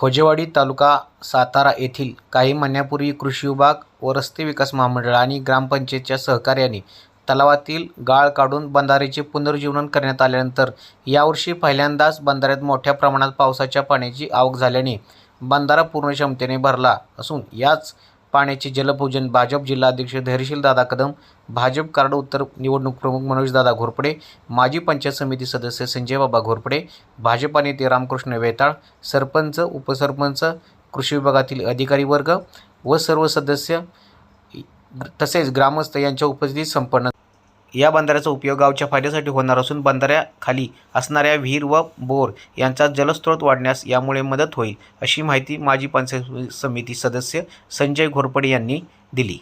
खोजेवाडी तालुका सातारा येथील काही महिन्यापूर्वी कृषी विभाग व रस्ते विकास महामंडळ आणि ग्रामपंचायतच्या सहकार्याने तलावातील गाळ काढून बंधाऱ्याचे पुनर्जीवन करण्यात आल्यानंतर यावर्षी पहिल्यांदाच बंधाऱ्यात मोठ्या प्रमाणात पावसाच्या पाण्याची आवक झाल्याने बंधारा पूर्ण क्षमतेने भरला असून याच पाण्याचे जलपूजन भाजप जिल्हाध्यक्ष धैर्यशील दादा कदम भाजप कार्ड उत्तर निवडणूक प्रमुख मनोजदादा घोरपडे माजी पंचायत समिती सदस्य संजय बाबा घोरपडे भाजपा नेते रामकृष्ण वेताळ सरपंच उपसरपंच कृषी विभागातील अधिकारी वर्ग व सर्व सदस्य तसेच ग्रामस्थ यांच्या उपस्थितीत संपन्न या बंधाऱ्याचा उपयोग गावच्या फायद्यासाठी होणार असून बंधाऱ्याखाली असणाऱ्या विहीर व बोर यांचा जलस्रोत वाढण्यास यामुळे मदत होईल अशी माहिती माजी पंचायत समिती सदस्य संजय घोरपडे यांनी दिली.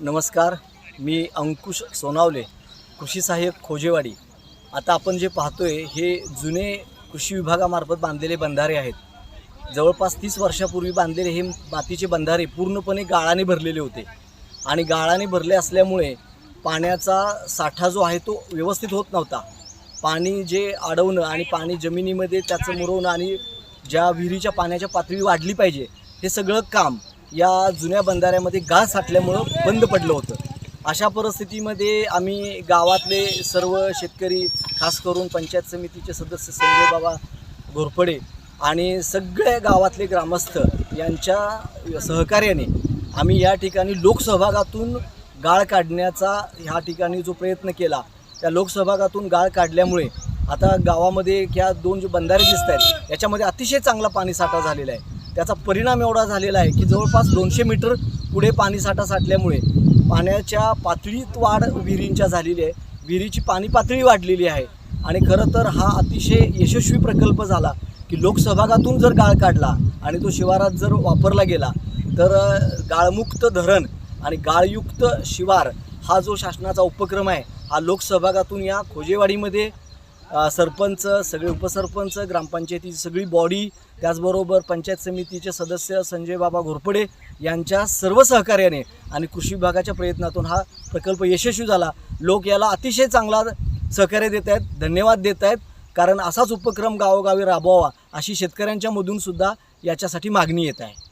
नमस्कार मी अंकुश सोनावले कृषी सहाय्यक खोजेवाडी. आता आपण जे पाहतोय हे जुने कृषी विभागामार्फत बांधलेले बंधारे आहेत. जवळपास तीस वर्षापूर्वी बांधलेले हे मातीचे बंधारे पूर्णपणे गाळाने भरलेले होते. आणि गाळाने भरले असल्यामुळे पाण्याचा साठा जो आहे तो व्यवस्थित होत नव्हता. पाणी जे अडवणं आणि पाणी जमिनीमध्ये त्याचं मुरवणं आणि ज्या विहिरीच्या पाण्याच्या पातळी वाढली पाहिजे हे सगळं काम या जुन्या बंधाऱ्यामध्ये घास साठल्यामुळं बंद पडलं होतं. अशा परिस्थितीमध्ये आम्ही गावातले सर्व शेतकरी खास करून पंचायत समितीचे सदस्य संजय बाबा घोरपडे आणि सगळ्या गावातले ग्रामस्थ यांच्या सहकार्याने आम्ही या ठिकाणी लोकसहभागातून गाळ काढण्याचा ह्या ठिकाणी जो प्रयत्न केला त्या लोकसहभागातून गाळ काढल्यामुळे आता गावामध्ये ह्या दोन जे बंधारे दिसत आहेत याच्यामध्ये अतिशय चांगला पाणीसाठा झालेला आहे. त्याचा परिणाम एवढा झालेला आहे की जवळपास दोनशे मीटर पुढे पाणीसाठा साठल्यामुळे पाण्याच्या पातळीत वाढ विहिरींच्या झालेली आहे. विहिरीची पाणी पातळी वाढलेली आहे. आणि खरं तर हा अतिशय यशस्वी प्रकल्प झाला की लोकसहभागातून जर गाळ काढला आणि तो शिवारात जर वापरला गेला तर गाळमुक्त धरण आणि गाळयुक्त शिवार हा जो शासनाचा उपक्रम आहे हा लोकसहभागातून या खोजेवाडीमध्ये सरपंच सगळे उपसरपंच ग्रामपंचायतीची सगळी बॉडी त्याचबरोबर पंचायत समितीचे सदस्य संजय बाबा घोरपडे यांच्या सर्व सहकार्याने आणि कृषी विभागाच्या प्रयत्नातून हा प्रकल्प यशस्वी झाला. लोक याला अतिशय चांगला सहकार्य देत आहेत धन्यवाद देत आहेत. कारण असाच उपक्रम गावोगावी राबवावा अशी शेतकऱ्यांच्यामधूनसुद्धा सुद्धा याच्यासाठी मागणी येत आहे.